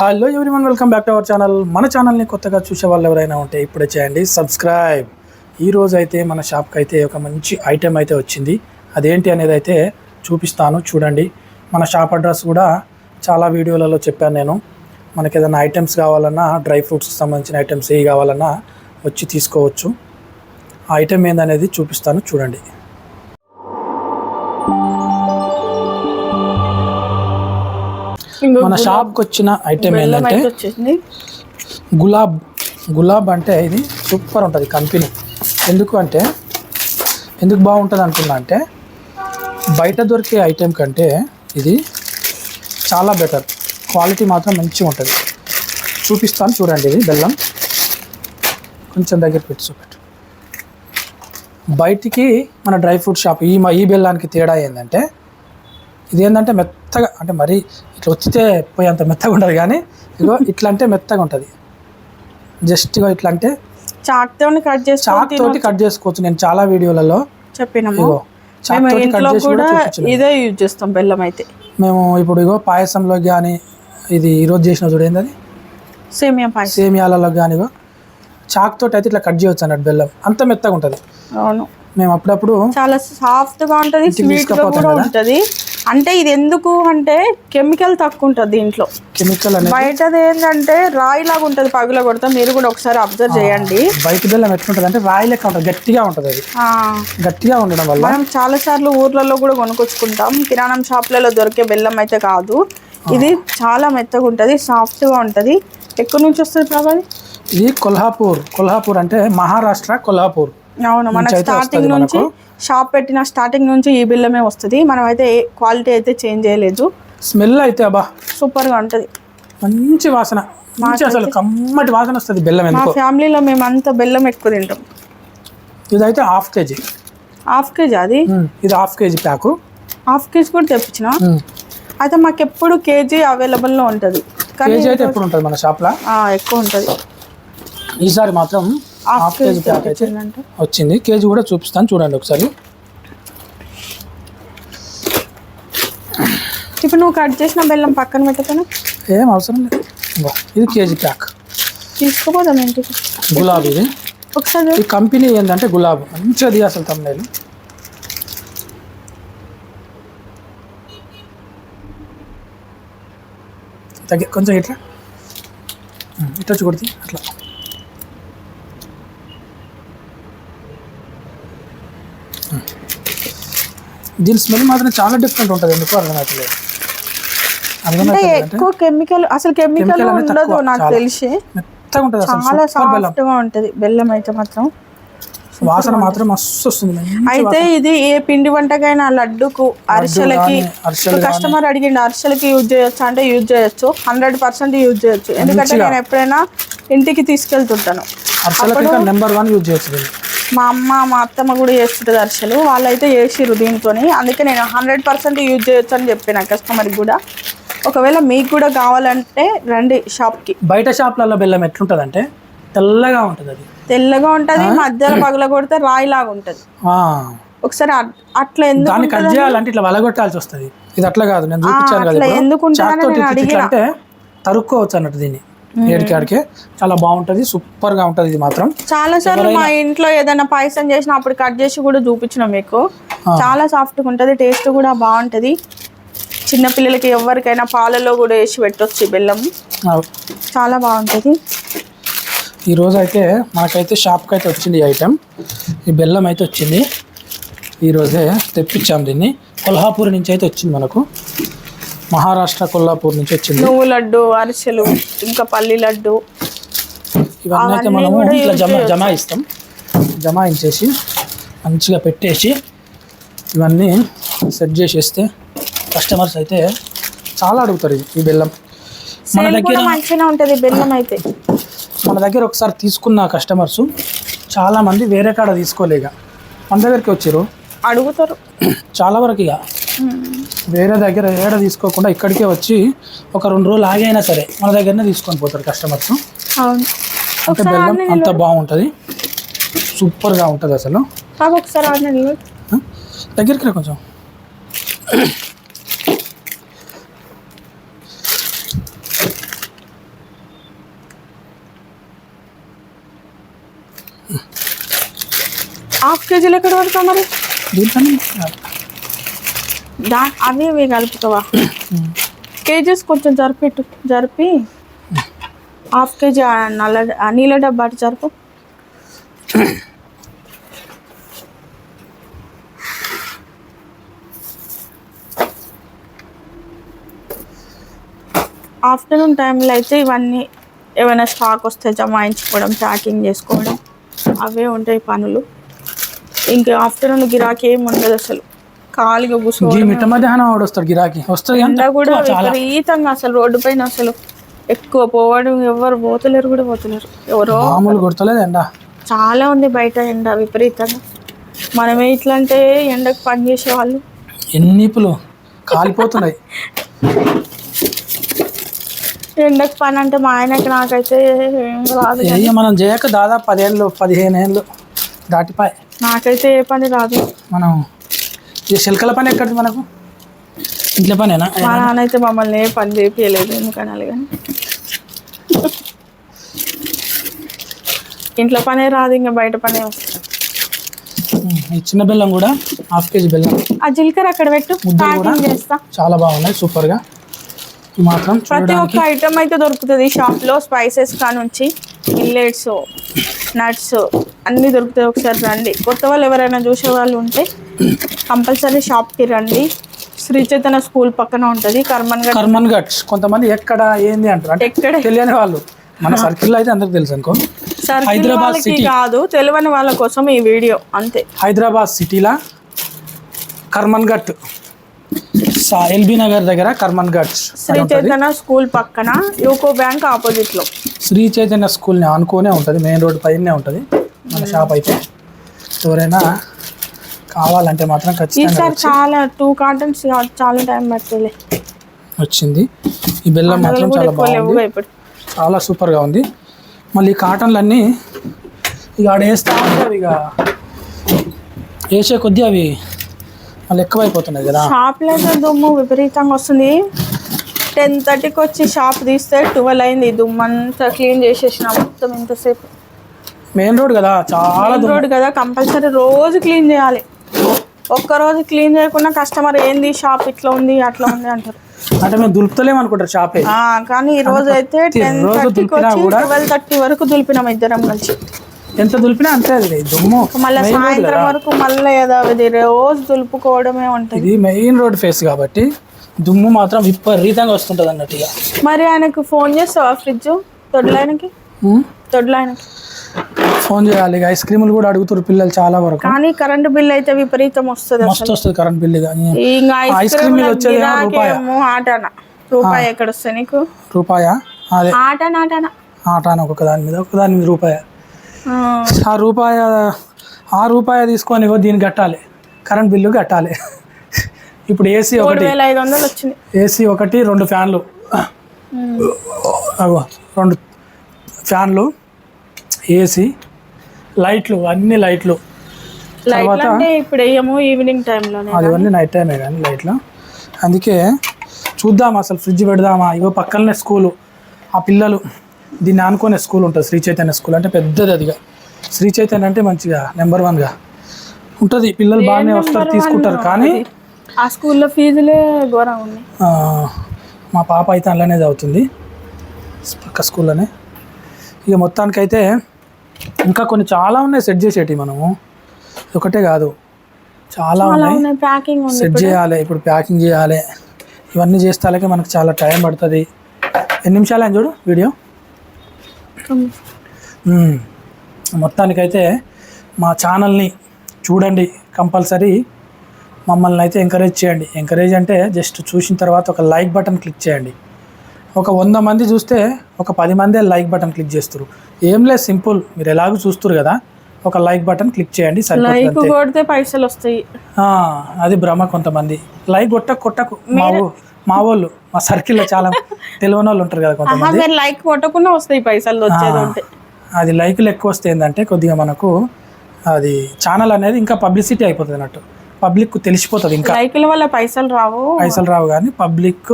Hello everyone welcome back to our channel. మన ఛానల్ని కొత్తగా చూసే వాళ్ళు ఎవరైనా ఉంటే ఇప్పుడే చేయండి సబ్స్క్రైబ్. ఈరోజు అయితే మన షాప్కి అయితే ఒక మంచి ఐటెం అయితే వచ్చింది. అదేంటి అనేది అయితే చూపిస్తాను చూడండి. మన షాప్ అడ్రస్ కూడా చాలా వీడియోలలో చెప్పాను నేను. మనకి ఏదైనా ఐటమ్స్ కావాలన్నా డ్రై ఫ్రూట్స్కి సంబంధించిన ఐటమ్స్ ఏవి కావాలన్నా వచ్చి తీసుకోవచ్చు. ఆ ఐటెం ఏందనేది చూపిస్తాను చూడండి. మన షాప్కి వచ్చిన ఐటెం ఏంటంటే గులాబ్ గులాబ్ అంటే ఇది సూపర్ ఉంటుంది కంపెనీ. ఎందుకు అంటే ఎందుకు బాగుంటుంది అంటున్నా అంటే బయట దొరికే ఐటెం కంటే ఇది చాలా బెటర్ క్వాలిటీ మాత్రం మంచిగా ఉంటుంది. చూపిస్తాను చూడండి ఇది బెల్లం. కొంచెం దగ్గర పెట్టి చూపెట్టు. బయటికి మన డ్రై ఫ్రూట్ షాప్ ఈ మ- ఈ బెల్లానికి తేడా ఏంటంటే ఇది ఏంటంటే మెత్తగా అంటే మరీ ఇట్లా వచ్చితే పోయేంత మెత్తగా ఉండదు కానీ ఇగో ఇట్లా అంటే మెత్తగా ఉంటుంది. జస్ట్ ఇగో ఇట్లా అంటే చాక్తో కట్ చాక్ చేసుకొని తోటి కట్ చేసుకోవచ్చు. నేను చాలా వీడియోలలో చెప్పినాము. చాక్ కట్ ఇంట్లో చేసి కూడా ఇదే యూజ్ చేస్తాం బెల్లం అయితే. మేము ఇప్పుడు ఇగో పాయసంలో కానీ ఇది ఈరోజు చేసిన అది సేమియా పాయసం. సేమియాలలో కానీ ఇగో చాక్ తోటి అయితే ఇట్లా కట్ చేయవచ్చు అన్నట్టు బెల్లం. అంత మెత్తగా ఉంటుంది. అవును. మేము అప్పుడప్పుడు చాలా సాఫ్ట్గా ఉంటది స్వీట్గా కూడా. ఉంటది. అంటే ఇది ఎందుకు అంటే కెమికల్ తక్కువ ఉంటుంది దీంట్లో. కెమికల్ బయటది ఏంటంటే రాయి లాగా ఉంటది పగుల కొడతా. మీరు కూడా ఒకసారి అబ్జర్వ్ చేయండి. బయట బెల్లం ఎట్లుంటుంది అంటే రాయి లెక్క ఉంటుంది గట్టిగా ఉంటుంది అది. గట్టిగా ఉండడం వల్ల? మనం చాలా సార్లు ఊర్లలో కూడా కొనుక్కొచ్చుకుంటాం. కిరాణం షాప్లలో దొరికే బెల్లం అయితే కాదు. ఇది చాలా మెత్తగా ఉంటది సాఫ్ట్గా ఉంటది. ఎక్కడి నుంచి వస్తుంది ప్రభాది ఇది కొల్హాపూర్. కొల్హాపూర్ అంటే మహారాష్ట్ర కొల్హాపూర్. అవును మనకు స్టార్టింగ్ నుంచి షాప్ పెట్టిన స్టార్టింగ్ నుంచి ఈ బిల్లమే వస్తుంది. మనం అయితే క్వాలిటీ అయితే చేంజ్ చేయలేదు. స్మెల్ అయితే అబ్బా. సూపర్గా ఉంటది. మంచి వాసన. మంచి అసలు కమ్మటి వాసన వస్తుంది బెల్లం మా ఫ్యామిలీలో మేము అంతా బెల్లం ఎక్కువ తింటాం. ఇదైతే హాఫ్ కేజీ. హాఫ్ కేజీ అది? ఇది హాఫ్ కేజీ ప్యాకు. హాఫ్ కేజీ కూడా తెప్పించిన. అయితే మాకు ఎప్పుడు కేజీ అవైలబుల్లో ఉంటుంది. కేజీ అయితే ఎప్పుడు ఉంటుంది మన షాప్లో ఎక్కువ ఉంటుంది. ఈసారి మాత్రం హాఫ్ కేజీ ప్యాక్ అయితే వచ్చింది. కేజీ కూడా చూపిస్తాను. చూడండి ఒకసారి. ఇప్పుడు నువ్వు కట్ చేసిన బెల్లం పక్కన పెట్టకపోయినా ఏం అవసరం లేదు. ఇది కేజీ ప్యాక్. తీసుకోపోదాం ఇంటికి గులాబీ ఇది. ఒకసారి ఈ కంపెనీ ఏంటంటే గులాబీ. మంచిగా ది అసలు తమ్ముళ్ళు తగ్గి కొంచెం ఇట్లా. ఇట్లా కొడితే అట్లా. దీని స్మెల్ మాత్రం చాలా డిఫరెంట్ ఉంటుంది ఎందుకు అర్థమవుతలేదు అంటే ఎక్కువ కెమికల్ అసలు కెమికల్ ఉండదు నాకు. తెలిసి. మెత్తగా ఉంటుంది చాలా సూపర్ బెల్లం. సాఫ్ట్గా ఉంటది బెల్లం అయితే మాత్రం. వాసన మాత్రం మస్తు వస్తుంది అయితే ఇది ఏ పిండి వంటకైనా లడ్డుకు అరిసెలకి కస్టమర్ అడిగిండు అరిసెలకి యూజ్ చేయొచ్చు అంటే యూజ్ చేయొచ్చు హండ్రెడ్ పర్సెంట్ యూజ్ చేయొచ్చు. ఎందుకంటే నేను ఎప్పుడైనా ఇంటికి తీసుకెళ్తుంటాను. నెంబర్ వన్ యూజ్ చేయొచ్చు మా అమ్మ మా అత్తమ్మ కూడా చేస్తుంటుంది అరిసెలు. వాళ్ళైతే చేసిర్రు దీంతో అందుకే నేను హండ్రెడ్ పర్సెంట్ యూజ్ చేయొచ్చు అని చెప్పిన కస్టమర్కి కూడా. ఒకవేళ మీకు కూడా కావాలంటే రండి షాప్కి. బయట షాప్లలో బెల్లం ఎట్లుంటుంది తెల్లగా ఉంటుంది అది. తెల్లగా ఉంటుంది మధ్యలో పగల కొడితే రాయిలాగా ఉంటుంది. ఒకసారి అట్- అట్లా ఎందుకు దాన్ని కట్ చేయాలంటే ఇట్లా వలగొట్టాల్సి వస్తుంది. ఇది అట్లా కాదు నేను చూపించాను కదా. ఎందుకు. అంటే తరుక్కోవచ్చు అన్నట్టు దీన్ని. ఏడికాడికే చాలా బాగుంటుంది సూపర్గా ఉంటుంది ఇది మాత్రం. చాలా సార్లు మా ఇంట్లో ఏదైనా పాయసం చేసినా అప్పుడు కట్ చేసి కూడా చూపించిన మీకు. చాలా సాఫ్ట్గా ఉంటుంది టేస్ట్ కూడా బాగుంటుంది. చిన్నపిల్లలకి ఎవరికైనా పాలలో కూడా వేసి పెట్టొచ్చు బెల్లం. చాలా బాగుంటుంది. ఈ రోజు అయితే మనకైతే షాప్కి అయితే వచ్చింది ఈ ఐటెం. ఈ బెల్లం అయితే వచ్చింది. ఈ రోజే తెప్పించాం దీన్ని. కొల్హాపూర్ నుంచి అయితే వచ్చింది మనకు. మహారాష్ట్ర కొల్హాపూర్ నుంచి వచ్చింది. నువ్వు లడ్డు అరిసెలు ఇంకా పల్లి లడ్డు. ఇవన్నీ అయితే మనము ఇట్లా జమ జమాయిస్తాం జమాయించేసి మంచిగా పెట్టేసి ఇవన్నీ సెట్ చేసేస్తే కస్టమర్స్ అయితే చాలా అడుగుతారు ఇది ఈ బెల్లం. మన దగ్గర మంచిగా ఉంటుంది బెల్లం అయితే. మన దగ్గర ఒకసారి తీసుకున్న కస్టమర్స్ చాలా మంది వేరే కాడ తీసుకోలేక మన దగ్గరికి వచ్చారు. అడుగుతారు. చాలా వరకు ఇక వేరే దగ్గర ఏడ తీసుకోకుండా ఇక్కడికే వచ్చి ఒక రెండు రోజులు ఆగైనా సరే మన దగ్గరనే తీసుకొని పోతారు కస్టమర్స్ అంటే బెల్లం అంత బాగుంటుంది. సూపర్గా ఉంటుంది అసలు? దగ్గరికి రా కొంచెం. హాఫ్ కేజీలు ఎక్కడ పడతావు మరి? దీంట్లోనే దా అవి ఇవి కలుపుతావా? కేజీస్ కొంచెం జరిపెట్టు జరిపి హాఫ్ కేజీ నల్ల నీళ్ళ డబ్బా జరుపు. ఆఫ్టర్నూన్ టైంలో అయితే ఇవన్నీ ఏమైనా స్టాక్ వస్తే జమాయించుకోవడం ప్యాకింగ్ చేసుకోవడం అవే ఉంటాయి పనులు. ఇంకా ఆఫ్టర్నూన్ గిరాకీ ఏమి ఉండదు అసలు. ఖాళీగా కూర్చోవడం మిట్ట మధ్యాహ్నం వాడు వస్తాడు గిరాకీ. కానీ కూడా విపరీతంగా అసలు రోడ్డు పైన అసలు ఎక్కువ పోవడం ఎవరు పోతలేరు కూడా పోతలేరు. ఎవరో మామూలు కొడతలేదు ఎండ. చాలా ఉంది బయట ఎండ విపరీతంగా. మనమే ఇట్లా అంటే ఎండకు పని చేసే వాళ్ళు ఎన్నిపులు కాలిపోతున్నాయి. ఎండకు పని అంటే మా ఆయనకి నాకైతే రాదు మనం చేయక దాదాపు పదిహేళ్ళు పదిహేను ఏళ్ళు దాటిపాయి. నాకైతే ఏ పని రాదు. మనం ఈ శిల్కల పని ఎక్కడిది మనకు? ఇంట్లో పనేనా? మా నాన్న అయితే మమ్మల్ని ఏ పని చేపించలేదు ఎందుకనాలి కానీ. ఇంట్లో పనే రాదు ఇంకా బయట పనే వస్తుంది. ఈ చిన్న బెల్లం కూడా హాఫ్ కేజీ బెల్లం. ఆ జీలకర్ర అక్కడ పెట్టు ప్యాకింగ్ చేస్తా. చాలా బాగున్నాయి సూపర్గా. ఈ మాత్రం ప్రతి ఒక్క ఐటమ్ అయితే దొరుకుతుంది షాప్లో స్పైసెస్ కానుంచి. మిల్లెట్స్ నట్స్ అన్ని దొరుకుతాయి ఒకసారి రండి. కొత్త వాళ్ళు ఎవరైనా చూసే వాళ్ళు ఉంటే కంపల్సరీ షాప్కి రండి. శ్రీ చైతన్య స్కూల్ పక్కన ఉంటుంది కర్మన్ గడ్ కర్మన్ ఘట్స్ కొంతమంది ఎక్కడ ఏంది అంటారు? అంటే ఎక్కడ? తెలియని వాళ్ళు. మన సర్కిల్లో అయితే అందరికి తెలుసు అనుకో. Circle Hyderabad city. కాదు తెలియని వాళ్ళ కోసం ఈ వీడియో అంతే. హైదరాబాద్ సిటీలా? కర్మన్ ఘట్. ఎల్బీ నగర్ దగ్గర కర్మన్ ఘట్స్ శ్రీ చైతన్య స్కూల్ పక్కన యూకో బ్యాంక్ ఆపోజిట్లో శ్రీ చైతన్య స్కూల్ని ఆనుకోనే ఉంటుంది మెయిన్ రోడ్ పైనే ఉంటుంది మన షాప్ అయితే. ఎవరైనా కావాలంటే మాత్రం ఖచ్చితంగా ఈసారి చాలా టూ కార్టన్స్ చాలా టైం పడుతుంది. వచ్చింది. ఈ బెల్లం మాత్రం చాలా బాగుంది. చాలా సూపర్గా ఉంది. మళ్ళీ కాటన్లు అన్నీ ఇక ఆడ వేస్తా ఉంటే అవి ఇక. వేసే కొద్దీ అవి మళ్ళీ ఎక్కువైపోతున్నాయి కదా. షాప్లో అయితే దుమ్ము విపరీతంగా వస్తుంది. టెన్ థర్టీకి వచ్చి షాప్ తీస్తే ట్వెల్వ్ అయింది. దుమ్ము అంతా క్లీన్ చేసేసిన మొత్తం ఇంతసేపు. మెయిన్ రోడ్ కదా చాలా రోడ్ కదా కంపల్సరీ రోజు క్లీన్ చేయాలి. ఒక్క రోజు క్లీన్ చేయకుండా కస్టమర్ ఏంది షాప్ ఇట్లా ఉంది అట్లా ఉంది అంటారు. అంటే మేము దులుపుతలేము అనుకుంటారు షాపే కానీ ఈ రోజు అయితే టెన్ థర్టీకి వచ్చి ట్వెల్వ్ థర్టీ వరకు దులిపినాం ఇద్దరం కలిసి. ఎంత దులిపినా అంతే అది దుమ్ము. మళ్ళీ సాయంత్రం వరకు మళ్ళీ యథావిధి రోజు దులుపుకోవడమే ఉంటుంది. ఇది మెయిన్ రోడ్ ఫేస్ కాబట్టి దుమ్ము మాత్రం విపరీతంగా వస్తుంటుంది అన్నట్టు ఇక. మరి ఆయనకు ఫోన్ చేస్తావా ఫ్రిడ్జ్? తొడ్లాయనకి తొడ్లాయనకి ఫోన్ చేయాలి ఇక. ఐస్ క్రీములు కూడా అడుగుతారు పిల్లలు చాలా వరకు. కానీ కరెంటు బిల్ అయితే ఇపరీతం వస్తుంది మస్తు వస్తుంది కరెంట్ బిల్ ఇంకా. ఐస్ క్రీమ్ వచ్చేదేమో రూపాయ. ఆటన? రూపాయి ఎక్కడ వస్తుంది నీకు? రూపాయ? అదే. ఆటన ఆటన? ఆట అని ఒక్కొక్క దాని మీద ఒక్కొక్క దాని మీద రూపాయ? ఆ, రూపాయ ఆ రూపాయ తీసుకొని దీన్ని కట్టాలి. కరెంట్ బిల్లు కట్టాలి. ఇప్పుడు ఏసీ ఒకటి. ఏసీ ఒకటి రెండు ఫ్యాన్లు. రెండు ఫ్యాన్లు ఏసీ లైట్లు అన్ని లైట్లు. అంటే ఇప్పుడు వేయము ఈవినింగ్ టైంలోనే అది అన్నీ నైట్ టైమే కానీ లైట్లు. అందుకే చూద్దాం అసలు ఫ్రిడ్జ్ పెడదామా? ఇగో పక్కనే స్కూలు. ఆ పిల్లలు దీన్ని ఆనుకునే స్కూల్ ఉంటుంది. శ్రీ చైతన్య స్కూల్. అంటే పెద్దది అదిగా. శ్రీ చైతన్య అంటే మంచిగా నెంబర్ వన్గా ఉంటుంది. పిల్లలు బాగానే వస్తారు తీసుకుంటారు కానీ ఆ స్కూల్లో ఫీజులే ఆ, మా పాప అయితే అందులోనే చదువుతుంది. పక్క స్కూల్లోనే. ఇక మొత్తానికైతే ఇంకా కొన్ని చాలా ఉన్నాయి సెట్ చేసేటి మనము. ఒకటే కాదు. చాలా ఉన్నాయి. ప్యాకింగ్ ఉంది సెట్ చేయాలి. ఇప్పుడు ప్యాకింగ్ చేయాలి. ఇవన్నీ చేస్తాలకే మనకు చాలా టైం పడుతుంది. ఎన్ని నిమిషాలు అని చూడు వీడియో. మొత్తానికైతే మా ఛానల్ని చూడండి కంపల్సరీ. మమ్మల్ని అయితే ఎంకరేజ్ చేయండి. ఎంకరేజ్ అంటే జస్ట్ చూసిన తర్వాత ఒక లైక్ బటన్ క్లిక్ చేయండి. ఒక వంద మంది చూస్తే ఒక పది మందే లైక్ బటన్ క్లిక్ చేస్తారు ఏం లేదు సింపుల్. మీరు ఎలాగో చూస్తారు కదా. ఒక లైక్ బటన్ క్లిక్ చేయండి లైక్ కొడితే పైసలు వస్తాయి అది భ్రమ కొంతమంది. లైక్ కొట్ట కొట్టకు. మా ఊ- మా వాళ్ళు మా సర్కిల్లో చాలా తెలియని వాళ్ళు ఉంటారు కదా కొంతమంది. లైక్ కొట్టకుండా వస్తాయి పైసలు వచ్చేది అది లైకులు ఎక్కువ వస్తే ఏంటంటే కొద్దిగా మనకు అది ఛానల్ అనేది ఇంకా పబ్లిసిటీ అయిపోతుంది అన్నట్టు. పబ్లిక్ తెలిసిపోతుంది ఇంకా. లైకుల వల్ల పైసలు రావు. పైసలు రావు కానీ పబ్లిక్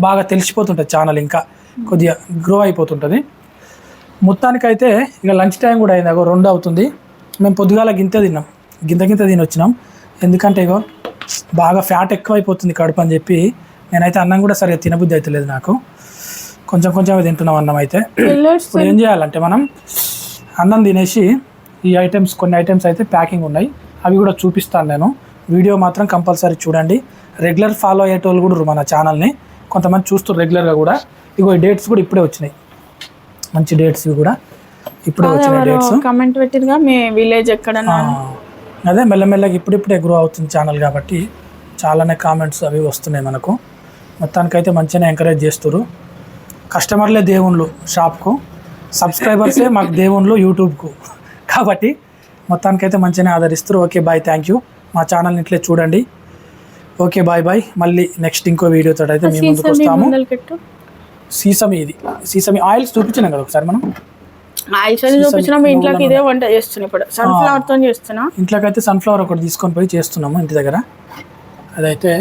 బాగా తెలిసిపోతుంటుంది ఛానల్ ఇంకా. కొద్దిగా గ్రో అయిపోతుంటుంది. మొత్తానికైతే ఇక లంచ్ టైం కూడా అయింది. అగో రెండు అవుతుంది. మేము పొద్దుగాల గింతే తిన్నాం. గింత గింత తిని వచ్చినాం ఎందుకంటే ఇగో బాగా ఫ్యాట్ ఎక్కువైపోతుంది కడుపు అని చెప్పి నేనైతే అన్నం కూడా సరిగ్గా తినబుద్ధి అవుతలేదు నాకు. కొంచెం కొంచెం తింటున్నాం అన్నం అయితే. ఇప్పుడు ఏం చేయాలంటే మనం అన్నం తినేసి ఈ ఐటమ్స్ కొన్ని ఐటమ్స్ అయితే ప్యాకింగ్ ఉన్నాయి. అవి కూడా చూపిస్తాను నేను. వీడియో మాత్రం కంపల్సరీ చూడండి. రెగ్యులర్ ఫాలో అయ్యేటోళ్ళు కూడా మన ఛానల్ని కొంతమంది చూస్తారు రెగ్యులర్గా కూడా. ఇగో ఈ డేట్స్ కూడా ఇప్పుడే వచ్చినాయి. మంచి డేట్స్ ఇవి కూడా. ఇప్పుడే వచ్చినాయి డేట్స్ కమెంట్ పెట్టిరుగా మీ విలేజ్ ఎక్కడ అదే మెల్లమెల్లగా ఇప్పుడిప్పుడే గ్రో అవుతుంది ఛానల్ కాబట్టి చాలానే కామెంట్స్ అవి వస్తున్నాయి మనకు. మొత్తానికైతే మంచిగానే ఎంకరేజ్ చేస్తారు కస్టమర్లే దేవుళ్ళు షాప్కు సబ్స్క్రైబర్సే మాకు దేవుళ్ళు యూట్యూబ్కు. కాబట్టి మొత్తానికైతే మంచిగానే ఆదరిస్తారు ఓకే బాయ్ థ్యాంక్ యూ మా ఛానల్ని ఇట్లే చూడండి. ఓకే బాయ్ బాయ్ మళ్ళీ నెక్స్ట్ ఇంకో వీడియోతో అయితే మీ ముందుకు వస్తాము. సీసమి ఇది సీసమి ఆయిల్స్ చూపించినాం కదా ఒకసారి మనం? ఆయిల్స్ అని చూపించిన మీ ఇంట్లోకి ఇదే వంట చేస్తున్నా ఇప్పుడు. సన్ఫ్లవర్తో చేస్తున్నా. ఇంట్లోకైతే సన్ఫ్లవర్ ఒకటి తీసుకొని పోయి చేస్తున్నాము ఇంటి దగ్గర. అదైతే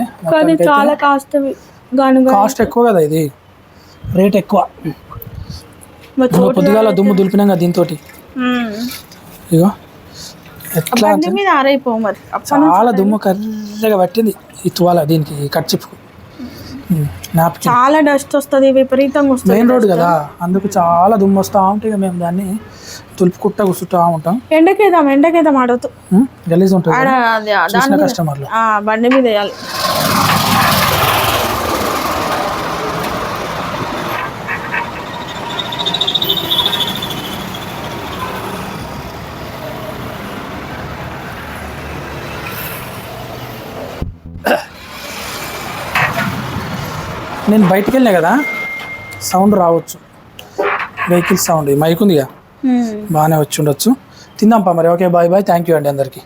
చాలా కాస్ట్ కాస్ట్ ఎక్కువ కదా ఇది? రేట్ ఎక్కువ. పొద్దుగాల దుమ్ము దులిపినాం కదా దీంతో ఇగో ఎట్లా చాలా దుమ్ము కర్రగా పట్టింది ఈ తువాల దీనికి నాప్కిన్ చాలా డస్ట్ వస్తుంది విపరీతంగా వస్తుంది మెయిన్ రోడ్ కదా అందుకు చాలా దుమ్ము వస్తూ ఉంటే ఇక మేము దాన్ని తులుపుకుంటా కూర్చుంటా ఉంటాం. ఎండకేద్దాం ఆడొద్దు. ఉమ్, గలీజ్ ఉంటుంది కస్టమర్లు. బండి మీద వేయాలి. నేను బయటికి వెళ్ళినా కదా సౌండ్ రావచ్చు. వెహికల్ సౌండ్ మైక్ ఉందిగా. బాగానే వచ్చి ఉండొచ్చు. తిందాంపా మరి. Okay bye bye. Thank you అండి అందరికీ.